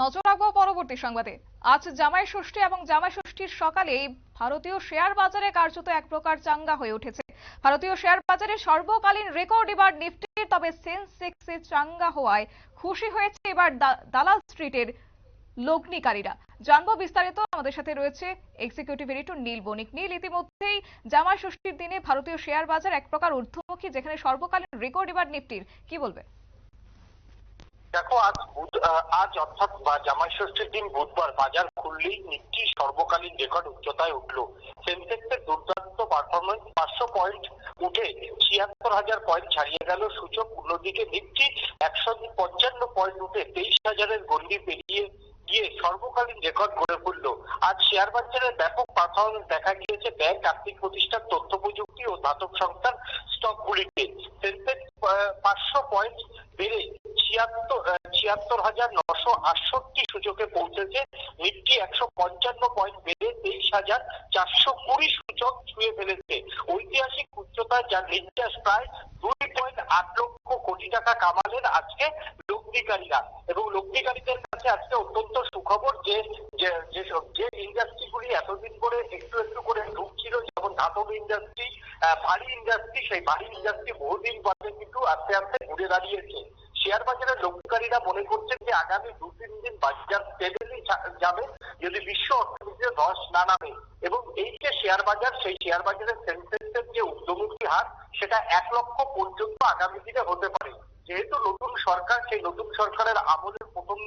নজর রাখব পরবর্তী সংবাদে। আজ জামাই ষষ্ঠী এবং জামাই ষষ্ঠীর সকালে ভারতীয় শেয়ার বাজারে কার্যত এক প্রকার চাঙ্গা হয়ে উঠেছে। ভারতীয় শেয়ার বাজারে সর্বকালীন রেকর্ড এবার নিফটির, তবে সেন্সেক্সে চাঙ্গা হওয়ায় খুশি হয়েছে এবার দালাল স্ট্রিটের লগ্নিকারীরা। জানব বিস্তারিত, আমাদের সাথে রয়েছে এক্সিকিউটিভ এডিটর নীল বণিক। নীল, ইতিমধ্যেই জামাই ষষ্ঠীর দিনে ভারতীয় শেয়ার বাজার এক প্রকার ঊর্ধ্বমুখী, যেখানে সর্বকালীন রেকর্ড এবার নিফটির। কি বলবে দেখো, আজ আজ অর্থাৎ জামাই ষষ্ঠীর দিন বুধবার বাজার খুললেই নিফটি সর্বকালীন রেকর্ড উচ্চতায় উঠল। সেন্সেক্সের দুর্দান্ত পারফরমেন্স পাঁচশো পয়েন্ট উঠে ছিয়াত্তর হাজার পয়েন্ট ছাড়িয়ে গেল। সূচক অন্যদিকে নিফটি একশো পঞ্চান্ন পয়েন্ট উঠে তেইশ হাজারের গন্ডি পেরিয়ে গিয়ে সর্বকালীন রেকর্ড গড়ে তুলল। আজ শেয়ার বাজারের ব্যাপক পারফরমেন্স দেখা গিয়েছে। ব্যাংক, আর্থিক প্রতিষ্ঠান তথ্য প্রযুক্তি ও ধাতব সংস্থার স্টকগুলিতে সেন্সেক্স পাঁচশো পয়েন্ট বেড়ে ছিয়াত্তর ছিয়াত্তর হাজার নশো আটষট্টি সূচকে পৌঁছেছে। নিফটি একশো পঞ্চান্ন পয়েন্ট বেড়ে তেইশ হাজার চারশো কুড়ি সূচক ছুঁয়ে ফেলেছে। ঐতিহাসিক উচ্চতায় যার নির্যাস প্রায় দুই পয়েন্ট আট লক্ষ কোটি টাকা কামালেন আজকে লগ্নিকারীরা এবং লগ্নিকারীদের কাছে আজকে অত্যন্ত সুখবর যে যে ইন্ডাস্ট্রিগুলি এতদিন করে একটু একটু করে ঢুকছিল, যেমন ধাতব ইন্ডাস্ট্রি ভারী ইন্ডাস্ট্রি সেই ভারী ইন্ডাস্ট্রি বহুদিন পরে কিন্তু আস্তে আস্তে ঘুরে দাঁড়িয়েছে। শেয়ার বাজারের লগ্নকারীরা মনে করছেন যে আগামী দু, তিন দিন বাজার স্টেবেলই যাবে, যদি বিশ্ব অর্থনীতিতে ধস না নামে। এবং এই যে শেয়ার বাজার, সেই শেয়ার বাজারের সেন্সেক্সের যে ঊর্ধ্বমুখী হার, সেটা এক লক্ষ পর্যন্ত আগামী দিনে হতে পারে। যেহেতু নতুন সরকার, সেই নতুন সরকারের আমলের প্রথম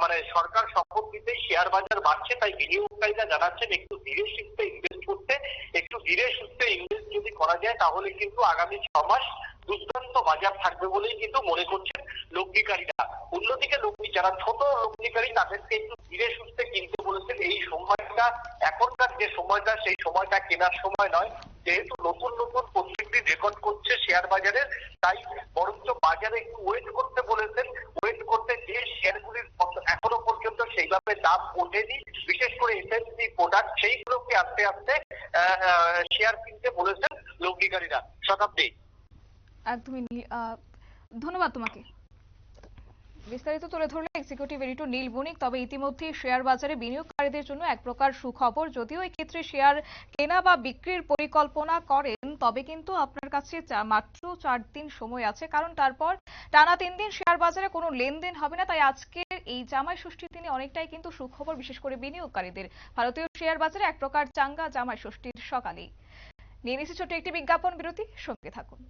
মানে সরকার শপথ নিতেই শেয়ার বাজার বাড়ছে, তাই বিনিয়োগকারীরা জানাচ্ছেন একটু ধীরে সুস্থে ইনভেস্ট করতে, একটু ধীরে সুস্থে ইনভেস্ট যদি করা যায়, তাহলে কিন্তু আগামী ছ মাস দুর্দান্ত বাজার থাকবে বলেই কিন্তু মনে করছেন লগ্নিকারীরা। অন্যদিকে লগ্নি, যারা ছোট লগ্নিকারী, তাদেরকে একটু ধীরে সুস্থে কিনতে বলেছেন, এই সময়টা, এখনকার যে সময়টা, সেই সময়টা কেনার সময় নয়। যেহেতু নতুন নতুন প্রত্যেকদিন রেকর্ড করছে শেয়ার বাজারের, তাই বরঞ্চ বাজারে একটু ওয়েট করতে বলেছেন। ওয়েট করতে যে শেয়ারগুলির এখনও পর্যন্ত সেইভাবে দাম ওঠেনি। বিশেষ করে এসএনসি প্রোডাক্ট সেইগুলোকে আস্তে আস্তে শেয়ার কিনতে বলেছেন লগ্নিকারীরা। শতাব্দী। একদমই ধন্যবাদ তোমাকে। বিস্তারিত তুলে ধরলে এক্সিকিউটিভ এডিটর নীল বণিক, তবে ইতিমধ্যে শেয়ার বাজারে বিনিয়োগকারীদের জন্য এক প্রকার সুখবর। যদিও ক্ষেত্রে শেয়ার কেনা বা বিক্রির পরিকল্পনা করেন, তবে কিন্তু আপনার কাছে মাত্র চার দিন সময় আছে। কারণ তারপর টানা তিন দিন শেয়ার বাজারে কোনো লেনদেন হবে না, তাই আজকের এই জামাই ষষ্ঠীর দিনে অনেকটাই কিন্তু সুখবর, বিশেষ করে বিনিয়োগকারীদের। ভারতীয় শেয়ার বাজারে এক প্রকার চাঙ্গা জামাই ষষ্ঠীর সকালেই। নিয়ে নিচ্ছি ছোট্ট একটি বিজ্ঞাপন, বিরতি, সঙ্গে থাকুন।